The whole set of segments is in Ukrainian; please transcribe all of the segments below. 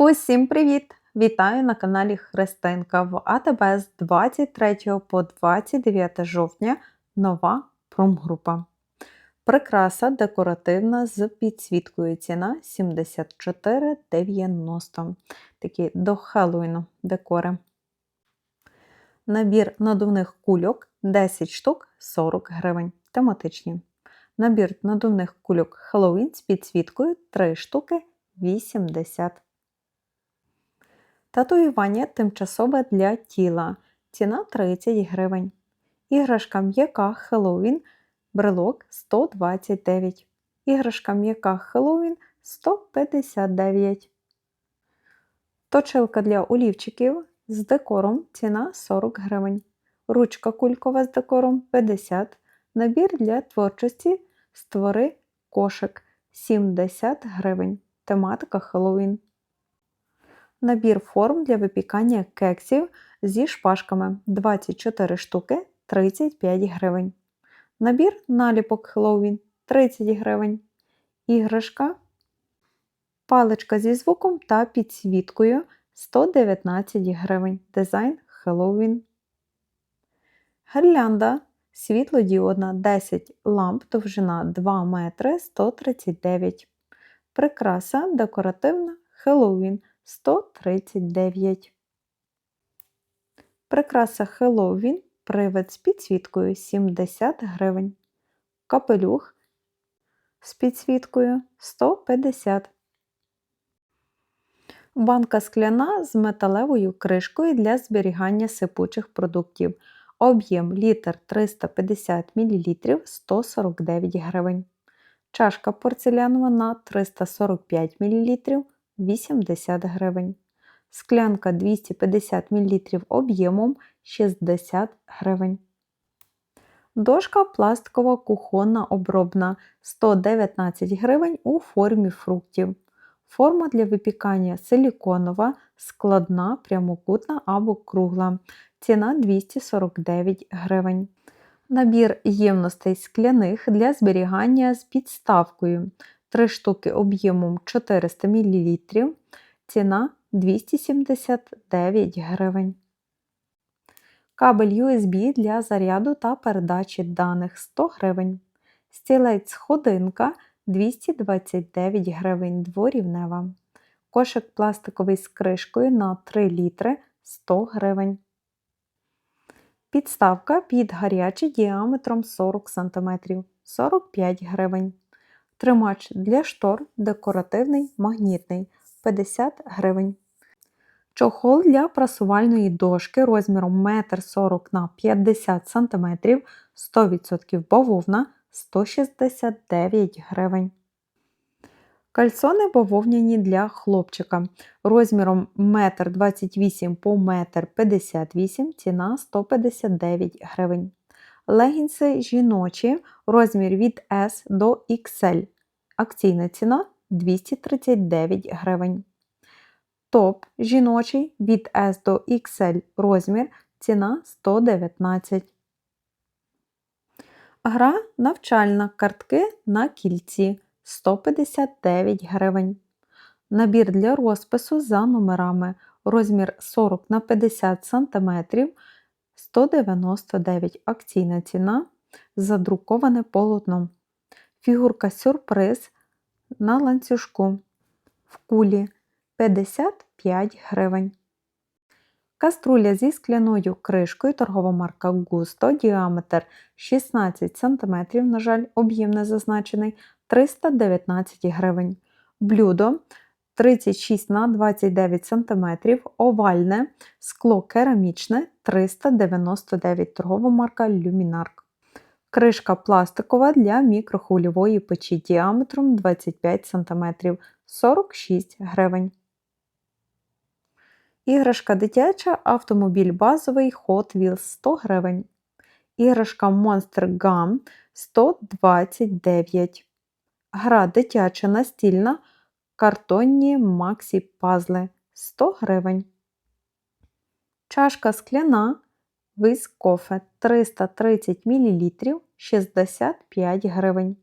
Усім привіт! Вітаю на каналі Христинка в АТБ з 23 по 29 жовтня нова промгрупа. Прикраса декоративна з підсвіткою. Ціна 74,90. Такі до Хеллоуіну декори. Набір надувних кульок 10 штук 40 гривень. Тематичні. Набір надувних кульок Хеллоуін з підсвіткою 3 штуки 80 Татуювання тимчасове для тіла. Ціна 30 гривень. Іграшка м'яка Хеллоуін брелок 129. Іграшка м'яка Хеллоуін 159. Точилка для олівчиків з декором ціна 40 гривень. Ручка кулькова з декором 50 Набір для творчості створи кошик 70 гривень. Тематика Хеллоуін. Набір форм для випікання кексів зі шпажками 24 штуки 35 гривень. Набір наліпок Хеллоуін 30 гривень. Іграшка. Паличка зі звуком та підсвіткою 119 гривень. Дизайн Хеллоуін. Гірлянда світлодіодна 10 ламп, довжина 2 метри 139. Прикраса декоративна Хеллоуін 139. Прикраса Хеллоуін привид з підсвіткою 70 гривень. Капелюх з підсвіткою 150 Банка скляна з металевою кришкою для зберігання сипучих продуктів. Об'єм літр 350 мл 149 гривень. Чашка порцелянова на 345 мл 80 гривень. Склянка 250 мл об'ємом 60 гривень. Дошка пластикова кухонна обробна 119 гривень у формі фруктів. Форма для випікання силіконова, складна, прямокутна або кругла. Ціна 249 гривень. Набір ємностей скляних для зберігання з підставкою. 3 штуки об'ємом 400 мл. Ціна 279 гривень. Кабель USB для заряду та передачі даних 100 гривень. Стілець ходинка 229 гривень дворівнева. Кошик пластиковий з кришкою на 3 літри 100 гривень. Підставка під гарячий діаметром 40 см 45 гривень. Тримач для штор декоративний магнітний 50 гривень. Чохол для прасувальної дошки розміром 1,40 на 50 см 100% бавовна 169 гривень. Кальсони бавовняні для хлопчика розміром 1,28 по 1,58 м ціна 159 гривень. Легінси жіночі розмір від S до XL. Акційна ціна 239 гривень. Топ жіночий від S до XL розмір ціна 119. Гра навчальна картки на кільці 159 гривень. Набір для розпису за номерами розмір 40 на 50 см 199 акційна ціна. Задруковане полотно. Фігурка сюрприз на ланцюжку. В кулі 55 гривень. Каструля зі скляною кришкою торгова марка Густо, діаметр 16 см, на жаль, об'єм не зазначений 319 гривень. Блюдо 36 на 29 см, овальне, скло керамічне 399 торгова марка Люмінарк. Кришка пластикова для мікрохвильової печі діаметром 25 см 46 гривень. Іграшка дитяча, автомобіль базовий Hot Wheels 100 гривень. Іграшка Monster Gun 129 Гра дитяча настільна. Картонні Максі пазли 100 гривень. Чашка скляна Виз кофе 330 мл 65 гривень.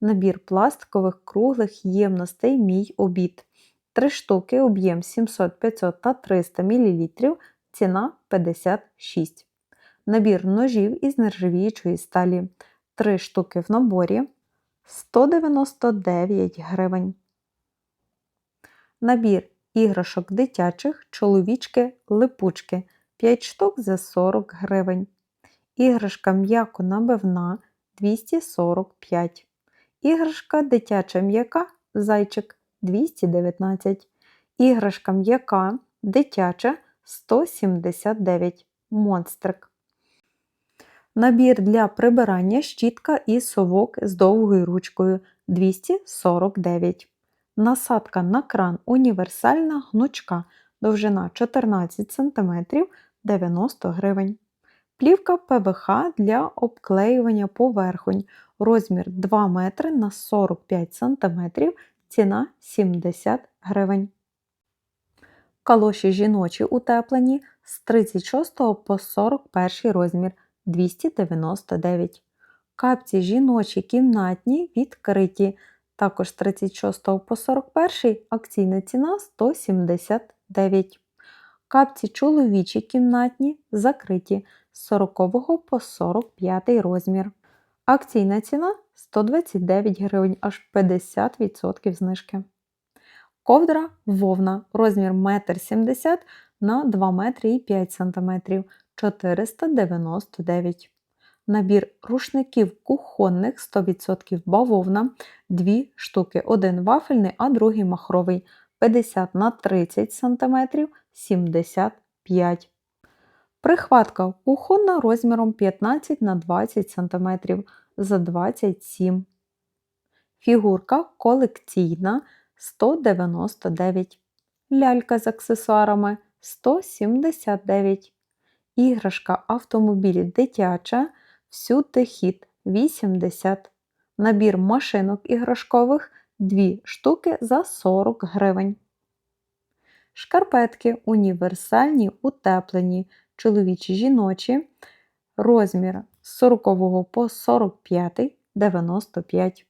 Набір пластикових круглих ємностей Мій обід 3 штуки, об'єм 700, 500 та 300 мл, ціна 56. Набір ножів із нержавіючої сталі. 3 штуки в наборі 199 гривень. Набір іграшок дитячих, чоловічки, липучки 5 штук за 40 гривень. Іграшка м'яко набивна 245. Іграшка дитяча м'яка зайчик 219. Іграшка м'яка дитяча 179. Монстрик. Набір для прибирання щітка і совок з довгою ручкою 249. Насадка на кран універсальна гнучка, довжина 14 см 90 гривень. Плівка ПВХ для обклеювання поверхонь. Розмір 2 метри на 45 см, ціна 70 гривень. Калоші жіночі утеплені з 36 по 41 розмір 299. Капці жіночі кімнатні відкриті. Також з 36 по 41 акційна ціна 179. Капці чоловічі кімнатні закриті з 40 по 45 розмір. Акційна ціна 129 гривень, аж 50% знижки. Ковдра вовна розмір 1,70 м на 2 метри і 5 см 499 Набір рушників кухонних 100% бавовна, 2 штуки, один вафельний, а другий махровий. 50 на 30 см 75 Прихватка кухонна розміром 15 на 20 см за 27 Фігурка колекційна 199 Лялька з аксесуарами 179 Іграшка автомобілі дитяча всюди хід 80 Набір машинок іграшкових 2 штуки за 40 гривень. Шкарпетки універсальні утеплені, чоловічі жіночі, розмір з 40 по 45 95.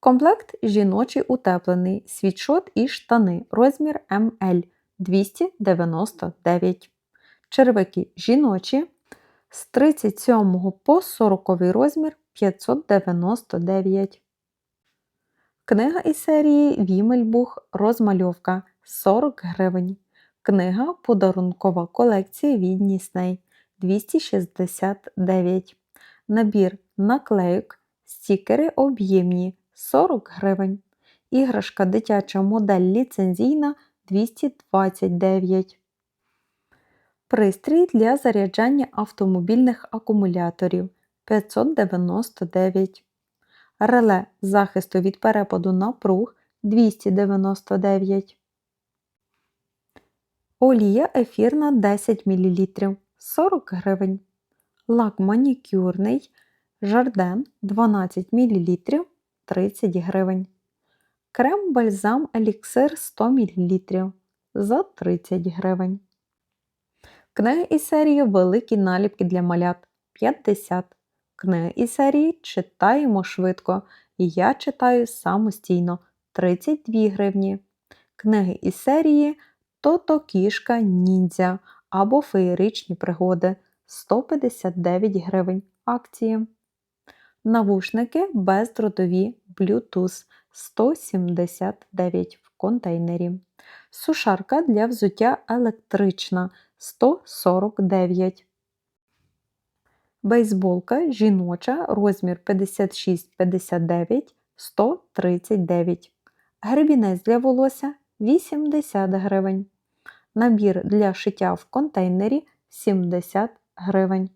Комплект жіночий утеплений, світшот і штани, розмір МЛ 299. Червики жіночі з 37 по 40 розмір 599. Книга із серії Вімельбух розмальовка 40 гривень. Книга Подарункова колекція від Нісней 269. Набір наклейок, стікери об'ємні 40 гривень. Іграшка дитяча модель ліцензійна 229. Пристрій для заряджання автомобільних акумуляторів 599. Реле захисту від перепаду напруг 299. Олія ефірна 10 мл 40 гривень. Лак манікюрний Жарден 12 мл 30 гривень. Крем бальзам еліксир 100 мл за 30 гривень. Книги із серії Великі наліпки для малят 50. Книги із серії Читаємо швидко. Я читаю самостійно 32 гривні. Книги із серії Тото кішка ніндзя або Феєричні пригоди 159 гривень акції. Навушники бездротові Bluetooth 179 в контейнері. Сушарка для взуття електрична 149. Бейсболка жіноча розмір 56-59 139. Гребінець для волосся 80 гривень. Набір для шиття в контейнері 70 гривень.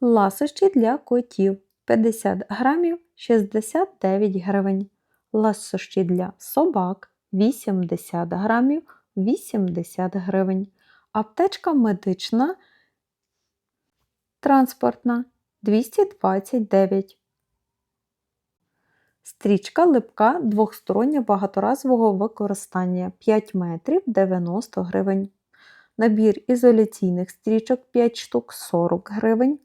Ласощі для котів 50 грамів 69 гривень. Ласощі для собак 80 грамів 80 гривень. Аптечка медична транспортна 229. Стрічка липка двохстороння багаторазового використання 5 метрів 90 гривень. Набір ізоляційних стрічок 5 штук 40 гривень.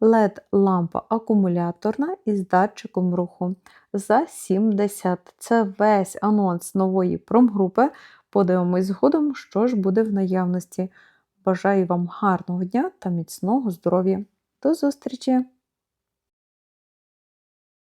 LED-лампа акумуляторна із датчиком руху за 70. Це весь анонс нової промгрупи. Подивимось згодом, що ж буде в наявності. Бажаю вам гарного дня та міцного здоров'я. До зустрічі!